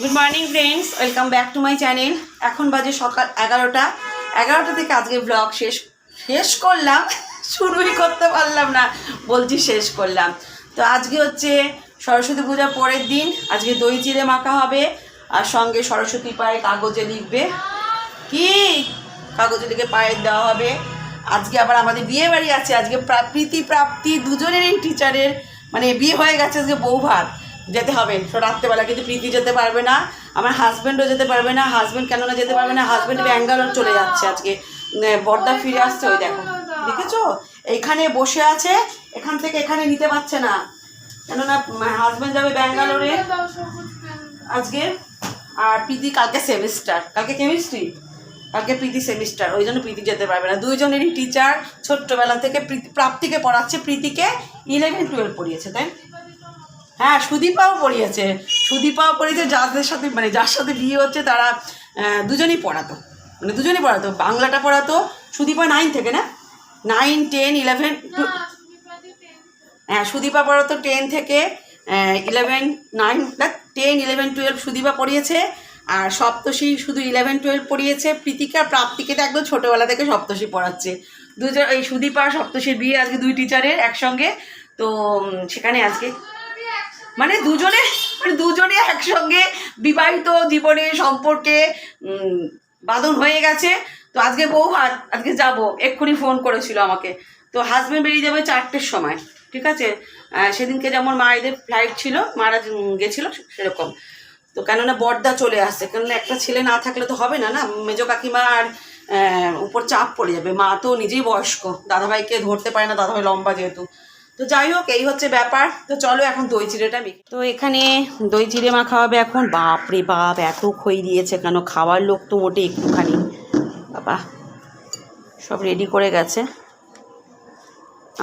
Good morning friends welcome back to my channel এখন বাজে সকাল এগারোটা। এগারোটা থেকে আজকে ব্লগ শেষ শেষ করলাম। শুরুই করতে পারলাম না। বলছি শেষ করলাম। তো আজকে হচ্ছে সরস্বতী পূজার পরের দিন। আজকে দই চিড়ে মাখা হবে। আর সঙ্গে সরস্বতী পায়ে কাগজে লিখবে। কি? কাগজে লিখে পায়ে দেওয়া হবে। আজকে আবার আমাদের বিয়ে বাড়ি আছে। আজকে প্রা- প্রীতি প্রাপ্তি দুজনেরই টিচারের মানে বিয়ে হয়ে গেছে আজকে বউ ভাত যেতে হবে। রাত্রেবেলা কিন্তু প্রীতি যেতে পারবে না, আমার হাজব্যান্ডও যেতে পারবে না হাজব্যান্ড কেন না যেতে পারবে না হাজব্যান্ড ব্যাঙ্গালোর চলে যাচ্ছে আজকে। বর্দা ফিরে আসছে, ওই দেখো। দেখেছ? এইখানে বসে আছে, এখান থেকে এখানে নিতে পারছে না। কেননা হাজব্যান্ড যাবে ব্যাঙ্গালোরে আজকে, আর প্রীতি কালকে সেমিস্টার কালকে কেমিস্ট্রি কালকে প্রীতি সেমিস্টার ওই জন্য প্রীতি যেতে পারবে না। দুইজনেরই টিচার ছোট্টবেলা থেকে প্রীতি- প্রাপ্তিকে পড়াচ্ছে, প্রীতিকে ইলেভেন টুয়েলভ পড়িয়েছে, তাই হ্যাঁ সুদীপাও পড়িয়েছে। সুদীপাও পড়িয়েছে যাদের সাথে মানে যার সাথে বিয়ে হচ্ছে তারা দুজনেই পড়াতো। মানে দুজনেই পড়াতো। বাংলাটা পড়াতো সুদীপা নাইন থেকে না? নাইন টেন ইলেভেন হ্যাঁ সুদীপা পড়াতো টেন থেকে eleven nine ten eleven twelve Sudipa পড়িয়েছে। আর সপ্তশী শুধু ইলেভেন টুয়েলভ পড়িয়েছে। প্রীতিকা প্রাপ্তিকে তো একদম ছোটোবেলা থেকে সপ্তশী পড়াচ্ছে। দুজন এই সুদীপা আর সপ্তশীর বিয়ে আজকে দুই টিচারের একসঙ্গে। তো সেখানে আজকে মানে দুজনে মানে দুজনে একসঙ্গে বিবাহিত জীবনে সম্পর্কে বাঁধন হয়ে গেছে। তো আজকে বউ হাত, আজকে যাব। এক্ষুনি ফোন করেছিল আমাকে। তো হাজব্যান্ড বেরিয়ে যাবে চারটের সময়, ঠিক আছে? সেদিনকে যেমন মায়েদের ফ্লাইট ছিল, মারা গেছিল সেরকম। তো কেননা বর্দা চলে আসছে, কেননা একটা ছেলে না থাকলে তো হবে না না? মেজো কাকিমা আর উপর চাপ পড়ে যাবে। মা তো নিজেই বয়স্ক, দাদাভাইকে ধরতে পারে না, দাদাভাই লম্বা যেহেতু। তো যাই হোক, এই হচ্ছে ব্যাপার। তো চলো এখন দই চিড়েটা মেখে তো এখানে দই চিড়ে মাখা হবে এখন। বাপ রে বাপ, এত খই দিয়েছে কেন? খাওয়ার লোক তো মোটে একটুখানি। বাবা, সব রেডি করে গেছে।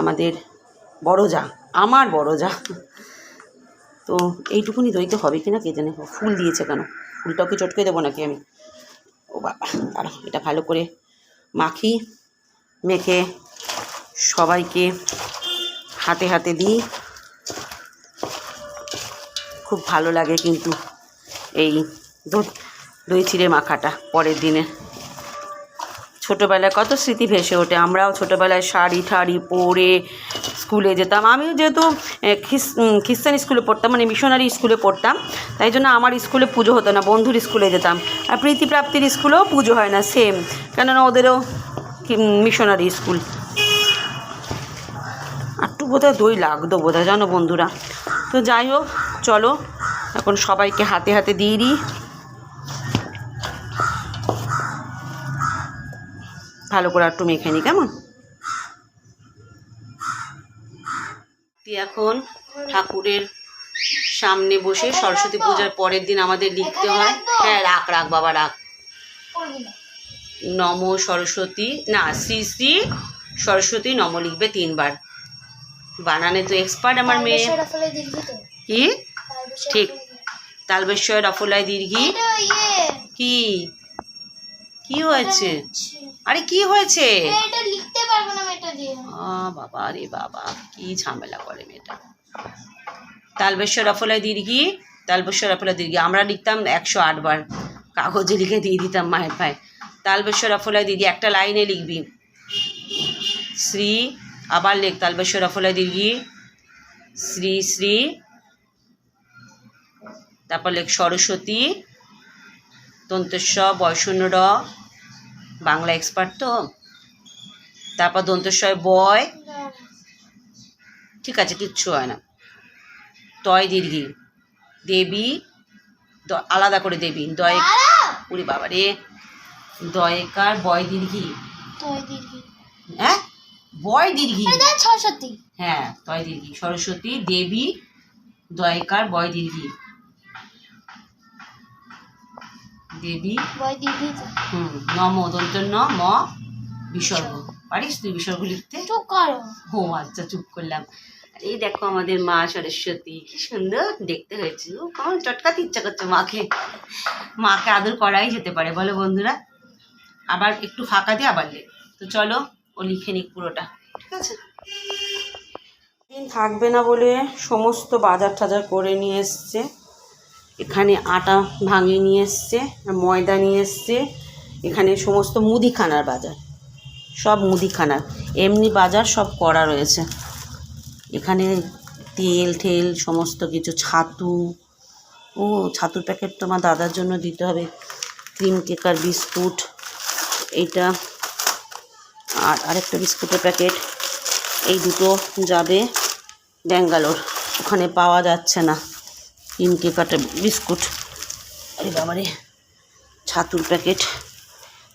আমাদের বড় যা, আমার বড় যা। তো এইটুকুনি দই তো হবে কিনা কে জানে। ফুল দিয়েছে কেন? ফুলটাকে চটকে দেবো নাকি আমি? ও বাবা দাঁড়া এটা ভালো করে মাখি, মেখে সবাইকে হাতে হাতে দিই। খুব ভালো লাগে কিন্তু এই দই- দই চিড়ে মাখাটা পরের দিনে। ছোটোবেলায় কত স্মৃতি ভেসে ওঠে, আমরাও ছোটোবেলায় শাড়ি ঠাড়ি পরে স্কুলে যেতাম। আমিও যেহেতু খ্রিস্টান স্কুলে পড়তাম মানে মিশনারি স্কুলে পড়তাম, তাই জন্য আমার স্কুলে পুজো হতো না, বন্ধুর স্কুলে যেতাম। আর প্রীতি প্রাপ্তির স্কুলেও পুজো হয় না সেম কেননা ওদেরও মিশনারি স্কুল। বোধহয় দই লাগতো বোধহয়, জানো বন্ধুরা? তো যাই হোক, চলো, এখন সবাইকে হাতে হাতে দিয়ে দিই। ভালো করে একটু মেখে নিই কেমন? এখন ঠাকুরের সামনে বসে সরস্বতী পূজার পরের দিন আমাদের লিখতে হয়। হ্যাঁ রাখ রাখ, বাবা, রাখ। নম সরস্বতী, না, শ্রী শ্রী সরস্বতী নম লিখবে তিনবার। বানানে তো এক্সপার্ট আমার মেয়ে। কি? ঠিক। তালবেশ্বর রফলায় দীর্ঘি? কি? কি হয়েছে? আরে কি হয়েছে? আ বাবা রে বাবা কি ঝামেলা করে মেয়েটা। তালবেশ্বর রফলায় দীর্ঘি তালবেশ্বর রফলায় দীর্ঘি। আমরা লিখতাম একশো আটবার কাগজে লিখে দিয়ে দিতাম মায়ের ভাই তালবেশ্বর রফলায় দীর্ঘি একটা লাইনে লিখবি। শ্রী আবার লেখ তালবেশ্বর রফলায় দীর্ঘি শ্রী শ্রী তারপর লেখ সরস্বতী দন্তস্ব বয়শূন্য র বাংলা এক্সপার্ট তো। তারপর দন্তস্বয় বয়। ঠিক আছে কিচ্ছু হয় না। তয় দীর্ঘি দেবী আলাদা করে দেবী। দয় উড়ি বাবা রে দয়কার বয় দীর্ঘি হ্যাঁ? বয় দীর্ঘি সরস্বতী। হ্যাঁ তয় দীর্ঘি সরস্বতী দেবী দয়কার বয় দীর্ঘি দেবী হুম নম ন ম বিসর্গ। পারিস তুই বিসর্গ লিখতে? চুপ করো। ও আচ্ছা চুপ করলাম। আর এই দেখো আমাদের মা সরস্বতী কি সুন্দর দেখতে হয়েছে। ও কেমন চটকাতে ইচ্ছা করছে মাকে। মাকে আদর করাই যেতে পারে বলো বন্ধুরা। আবার একটু ফাঁকা দিয়ে আবার লেখ তো চলো ও লিখে নিক পুরোটা। ঠিক আছে? দিন থাকবে না বলে সমস্ত বাজার টাজার করে নিয়ে এসছে। এখানে আটা ভাঙিয়ে নিয়ে এসছে, ময়দা নিয়ে এসছে। এখানে সমস্ত মুদিখানার বাজার। সব মুদিখানার। এমনি বাজার সব করা রয়েছে। এখানে তেল, ঠেল, সমস্ত কিছু, ছাতু। ও, ছাতুর প্যাকেট তোমার দাদার জন্য দিতে হবে। ক্রিম কেকার, বিস্কুট, এইটা আর আরেকটা বিস্কুটের প্যাকেট। এই দুটো যাবে ব্যাঙ্গালোর। ওখানে পাওয়া যাচ্ছে না। ক্রিম কেকাটা বিস্কুট। আরে বাবারে, ছাতুর প্যাকেট।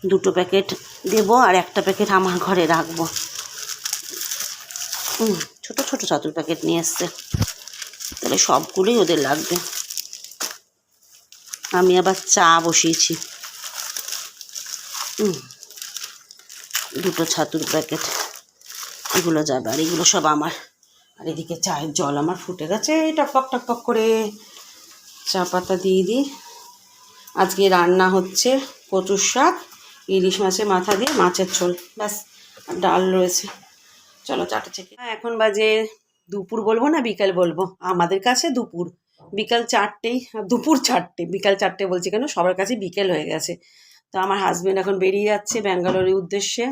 দুটো প্যাকেট দেবো আর একটা প্যাকেট আমার ঘরে রাখব। হুম ছোটো ছোটো ছাতুর প্যাকেট নিয়ে এসছে। তাহলে সবগুলোই ওদের লাগবে। আমি আবার চা বসিয়েছি। হুম দুটো ছাতুর প্যাকেট, এগুলো যাবে। আর এগুলো সব আমার। আর এদিকে চায়ের জল আমার ফুটে গেছে টকপক টকপক করে। চা পাতা দিয়ে দিই আজকে রান্না হচ্ছে কচুর শাক, ইলিশ মাছের মাথা দিয়ে মাছের ঝোল। ব্যাস ডাল রয়েছে। চলো চাটা থেকে হ্যাঁ এখন বাজে দুপুর বলব না বিকাল বলব? আমাদের কাছে দুপুর। বিকাল চারটেই দুপুর চারটে। বিকাল চারটে বলছি কেন? সবার কাছে বিকেল হয়ে গেছে। তো আমার হাজবেন্ড এখন বেরিয়ে যাচ্ছে ব্যাঙ্গালোরের উদ্দেশ্যে।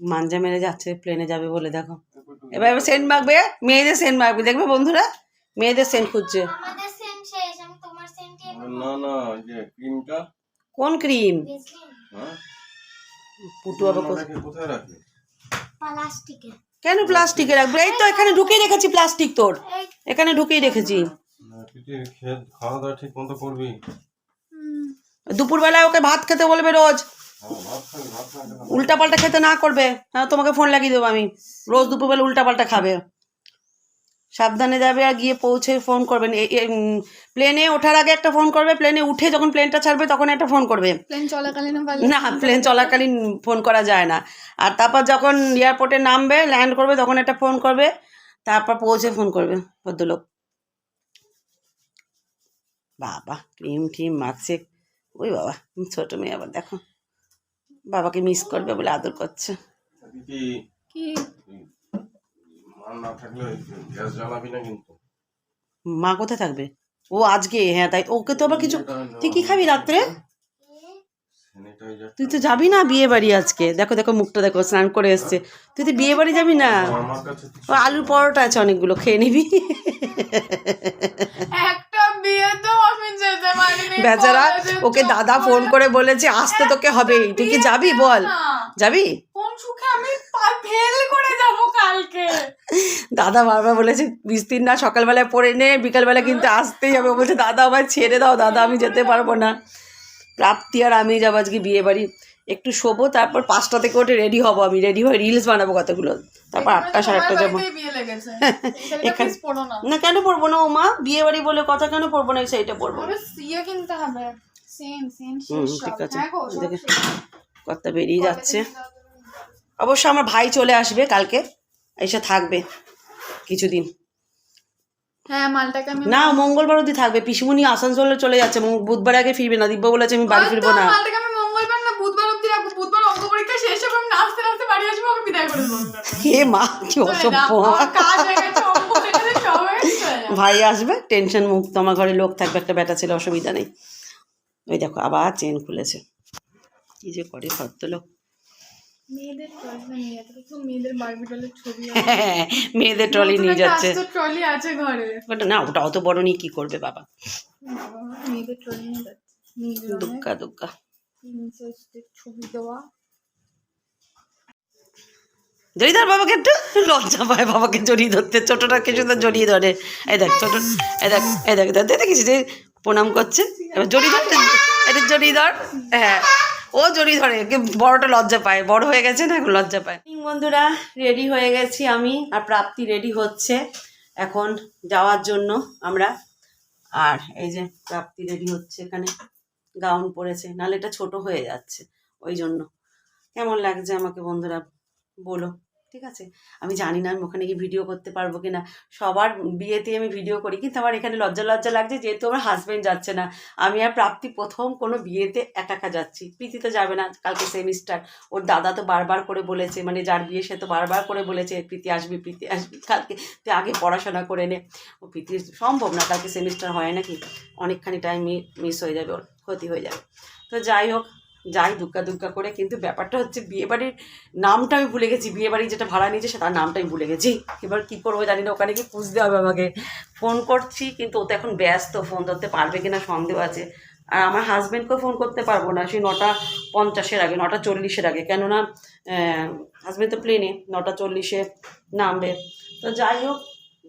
মাঞ্জা মেরে যাচ্ছে প্লেনে যাবে বলে দেখো। এবার এবার সেন্ট মাখবে মেয়েদের সেন্ট মাখবে দেখবে বন্ধুরা? মেয়েদের সেন্ট খুঁজছে। আমাদের সেন্ট শেষ আমি তোমার সেন্টই না না ওই যে ক্রিমটা কোন ক্রিম হ্যাঁ? পুটু আবার কোথায়- ওটাকে প্লাস্টিকে। কেন প্লাস্টিকে রাখবে? এই তো এখানে ঢুকিয়ে রেখেছি প্লাস্টিক তোর। এখানে ঢুকিয়ে রেখেছি। খাওয়া দাওয়া ঠিক মতো করবি? দুপুরবেলায় ওকে ভাত খেতে বলবে রোজ। হ্যাঁ, ভাত খাবি ভাত খাবি না উল্টা খেতে না করবে। হ্যাঁ তোমাকে ফোন লাগিয়ে দেবো আমি। রোজ দুপুরবেলা উল্টা পাল্টা খাবে। সাবধানে যাবে আর গিয়ে পৌঁছে ফোন করবেন প্লেনে ওঠার আগে একটা ফোন করবে। প্লেনে উঠে যখন প্লেনটা ছাড়বে তখন একটা ফোন করবে। প্লেন চলাকালীন না প্লেন চলাকালীন ফোন করা যায় না। আর তারপর যখন এয়ারপোর্টে নামবে ল্যান্ড করবে তখন একটা ফোন করবে। তারপর পৌঁছে ফোন করবে ভদ্রলোক। বাবা ক্রিম টিম মাখছে ওই বাবা ছোট মেয়ে আবার দেখো। বাবাকে মিস করবে বলে আদর করছে। কি মা কোথায় থাকবে? ও আজকে হ্যাঁ তাই ওকে তো আবার কিছু তুই কি খাবি রাত্রে? তুই তো যাবি না বিয়ে বাড়ি আজকে? দেখো দেখো মুখটা দেখো স্নান করে এসছে। তুই তো বিয়ে বাড়ি যাবি না? আমার কাছে তো ও আলুর পরোটা আছে অনেকগুলো খেয়ে নিবি। বেচারা ওকে দাদা ফোন করে বলেছে আসতে তোকে হবে তুই কি যাবি বল। যাবি? কোন সুখে আমি ফেল করে যাব কালকে? দাদা বারবার বলেছে বিস্তির না সকালবেলায় পড়ে নে বিকালবেলা কিন্তু আসতেই হবে। বলছে দাদা আমায় ছেড়ে দাও দাদা আমি যেতে পারব না। প্রাপ্তি আর আমি যাব আজকে বিয়ে বাড়ি একটু শোবো তারপর পাঁচটা থেকে উঠে রেডি হব আমি রেডি হয়ে রিলস বানাবো কতগুলো। তারপর আটটা সাড়ে আটটা যাব। লেগেছে। এখানে- না। কেন পড়ব না ও মা বিয়ে বাড়ি বলে কথা কেন পড়ব না সেইটা পড়ব কিনতে হবে। ঠিক আছে। হ্যাঁ দেখে-। কথা বেরিয়ে যাচ্ছে। অবশ্য আমার ভাই চলে আসবে কালকে এসে থাকবে কিছুদিন। হ্যাঁ মালটাকে আমি না মঙ্গলবার অবধি থাকবে। পিসিমণি আসানসোলে চলে যাচ্ছে বুধবার আগে ফিরবে না দিব্য বলেছে আমি বাড়ি ফিরবো না। মালটাকে আমি মঙ্গলবার না বুধবার অব্দি রাখব বুধবার অঙ্ক পরীক্ষা শেষ হবে আমি নাচতে নাচতে বাড়ি আসব আমাকে বিদায় করে দেবো হে মা? কি অসভ্য। ভাই আসবে টেনশন মুক্ত আমার ঘরে লোক থাকবে একটা ব্যাটা ছেলে অসুবিধা নেই। ওই দেখো আবার চেন খুলেছে। কি যে করে ভদ্রলোক। মেয়েদের ট্রলি নিয়ে যাচ্ছে। ট্রলি আছে ঘরে। ওটা না ওটা অত বড় নিয়ে কি করবে বাবা? মেয়েদের ট্রলি নিয়ে যাচ্ছে। দুগ্গা দুগ্গা। ছবি দেওয়া। জড়িয়ে ধর বাবাকে একটু লজ্জা পায় বাবাকে জড়িয়ে ধরতে ছোটটাকে শুধু জড়িয়ে ধরে। এই দেখ, ছোট, এই দেখ এই দেখ দেখ, দেখিস যে প্রণাম করছে? এবার জড়িয়ে ধর এটা জড়িয়ে ধর। হ্যাঁ ও জড়িয়ে ধরে বড়টা লজ্জা পায়, বড় হয়ে গেছে না এখন লজ্জা পায়? বন্ধুরা রেডি হয়ে গেছি আমি, আর প্রাপ্তি রেডি হচ্ছে এখন যাওয়ার জন্য আমরা। আর এই যে প্রাপ্তি রেডি হচ্ছে এখানে গাউন পরেছে, নাহলে এটা ছোট হয়ে যাচ্ছে, ওই জন্য। কেমন লাগছে আমাকে বন্ধুরা, বলো। ঠিক আছে? আমি জানি না আমি ওখানে গিয়ে ভিডিও করতে পারব কি না সবার বিয়েতে আমি ভিডিও করি, কিন্তু আমার এখানে লজ্জা লজ্জা লাগছে যেহেতু আমার হাজব্যান্ড যাচ্ছে না। আমি আর প্রাপ্তি প্রথম কোনো বিয়েতে একা একা যাচ্ছি। প্রীতি তো যাবে না কালকে সেমিস্টার ওর দাদা তো বারবার করে বলেছে মানে যার বিয়ে সে তো বারবার করে বলেছে, প্রীতি আসবি প্রীতি আসবি, কালকে তুই আগে পড়াশোনা করে নে। ও প্রীতি সম্ভব না কালকে সেমিস্টার হয় নাকি? অনেকখানি টাইম মিস হয়ে যাবে, ওর ক্ষতি হয়ে যাবে। তো যাই হোক যাই দুগ্গা দুগ্গা করে, কিন্তু ব্যাপারটা হচ্ছে বিয়েবাড়ির নামটা আমি ভুলে গেছি। বিয়েবাড়ি যেটা ভাড়া নিয়েছে সেটার নামটা আমি ভুলে গেছি। এবার কী করব জানি না, ওখানে কি খুঁজতে হবে আমাকে। ফোন করছি, কিন্তু ও তো এখন ব্যস্ত, ফোন ধরতে পারবে কিনা সন্দেহ আছে। আর আমার হাজব্যান্ডকেও ফোন করতে পারব না সেই নটা পঞ্চাশের আগে, নটা চল্লিশের আগে। কেননা হাজব্যান্ড তো প্লেনে নটা চল্লিশে নামবে। তো যাই হোক,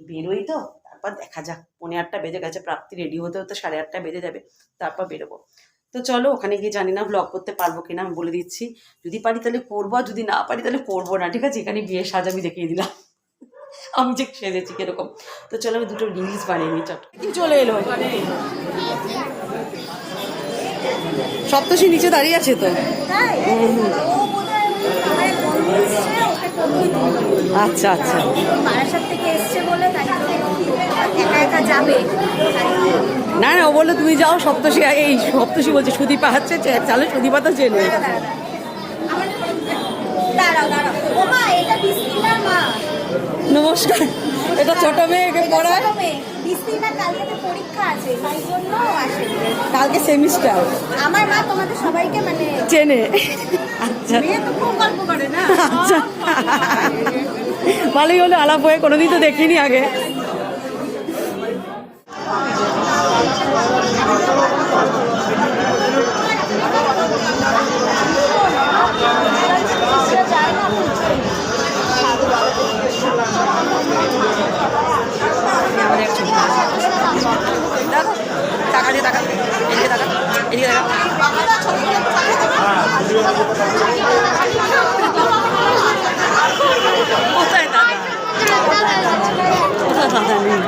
বেরোই তো, তারপর দেখা যাক। পৌনে আটটা বেজে গেছে, প্রাপ্তি রেডি হতে হতে সাড়ে আটটা বেজে যাবে, তারপর বেরোবো। তো চলো ওখানে গিয়ে জানি না ব্লগ করতে পারব কিনা, আমি বলে দিচ্ছি। যদি পারি তাহলে করব, আর যদি না পারি তাহলে করব না, ঠিক আছে? এখানে বিয়ের সাজ আমি দেখিয়ে দিলাম। আমি যে সেজেছি কীরকম। তো চলো আমি দুটো রিলস বানিয়ে নিই চট কি চলে এলো? সপ্তশী নিচে দাঁড়িয়ে আছে তো? আচ্ছা আচ্ছা। বারাসাত থেকে এসছে বলে একা একা যাবে। না ও বলল তুমি যাও সপ্তশী এই সপ্তশী বলছে সুদীপা হচ্ছে চালে সুদীপা তো চেনে। নমস্কার। এটা ছোট মেয়েকে পড়ায়। কালকে সেমিস্টার। আমার মা তোমাদের সবাইকে মানে চেনে। আচ্ছা। না। আচ্ছা। ভালোই হলো আলাপ হয়ে কোনোদিন তো দেখিনি আগে আমাদের এক ছবি। দেখো, টাকা দিয়ে টাকা এদিকে টাকা এদিকে টাকা কোথায় দাদা কোথায় দাদা নেই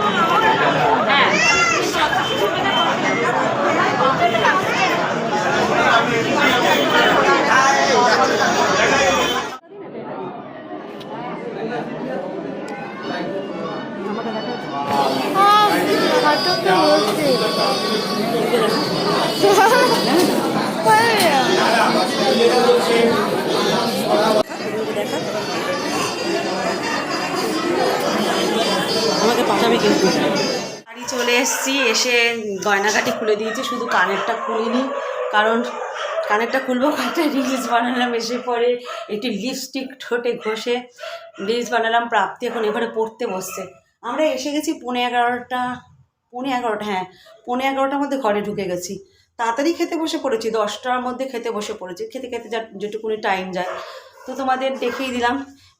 দেখা আমাকে পাঠাবে বাড়ি চলে এসেছি, এসে গয়নাকাটি খুলে দিয়েছি, শুধু কানেরটা খুলিনি, কারণ কানেরটা খুলবো কয়েকটা রিলস বানালাম, এসে পরে একটি লিপস্টিক ঠোঁটে ঘষে রিলস বানালাম, প্রাপ্তি এখন এবারে পড়তে বসছে। আমরা এসে গেছি পৌনে এগারোটা পৌনে এগারোটা হ্যাঁ পৌনে এগারোটার মধ্যে ঘরে ঢুকে গেছি। তাড়াতাড়ি খেতে বসে পড়েছি, দশটার মধ্যে খেতে বসে পড়েছি, খেতে খেতে যা যেটুকুনি টাইম যায়। তো তোমাদের দেখিয়ে দিলাম,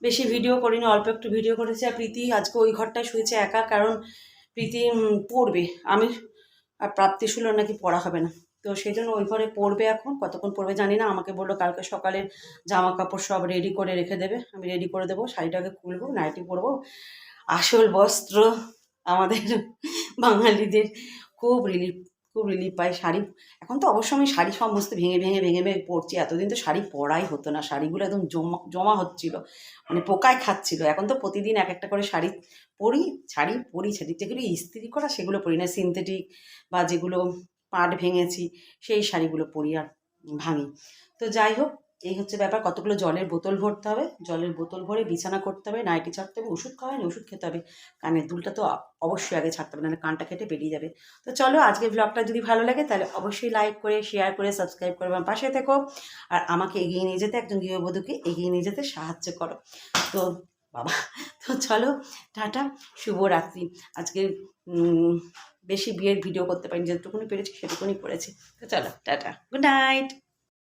বেশি ভিডিও করিনি, অল্প একটু ভিডিও করেছি। আর প্রীতি আজকে ওই ঘরটায় শুয়েছে একা, কারণ প্রীতি পড়বে। আমি আর প্রাপ্তি শুলো নাকি পড়া হবে না। তো সেই জন্য ওই ঘরে পড়বে এখন। কতক্ষণ পড়বে জানি না। আমাকে বলল কালকে সকালের জামা কাপড় সব রেডি করে রেখে দেবে। আমি রেডি করে দেবো, শাড়িটাকে খুলবো নাইটি পরবো। আসল বস্ত্র আমাদের বাঙালিদের খুব রিলিফ খুব রিলিফ পাই। শাড়ি, এখন তো অবশ্য আমি শাড়ি সমস্ত ভেঙে ভেঙে ভেঙে ভেঙে পরছি। এতদিন তো শাড়ি পরাই হতো না। শাড়িগুলো একদম জমা জমা হচ্ছিল। মানে পোকায় খাচ্ছিল। এখন তো প্রতিদিন এক একটা করে শাড়ি পরি শাড়ি পরি শাড়ি যেগুলো ইস্ত্রি করা সেগুলো পরি না। সিনথেটিক বা যেগুলো পাট ভেঙেছি, সেই শাড়িগুলো পরি আর ভাঙি। তো যাই হোক এই হচ্ছে ব্যাপার, কতগুলো জলের বোতল ভরতে হবে? জলের বোতল ভরে বিছানা করতে হবে, নাইটি ছাড়তে হবে, ওষুধ খাওয়াই ওষুধ খেতে হবে। কানের দুলটা তো অবশ্যই আগে ছাড়তে হবে, নাহলে কানটা কেটে বেরিয়ে যাবে। তো চলো আজকে ব্লগটা যদি ভালো লাগে, তাহলে অবশ্যই লাইক করে শেয়ার করে সাবস্ক্রাইব করে আমার পাশে থেকো। আর আমাকে এগিয়ে নিয়ে যেতে একজন গৃহবধূকে এগিয়ে নিয়ে যেতে সাহায্য করো। তো বাবা, তো চলো, টাটা, শুভরাত্রি। আজকে বেশি বিয়ের ভিডিও করতে পারিনি, যেটুকুনি পেরেছি সেটুকুনি করেছি। তো চলো, টাটা গুড নাইট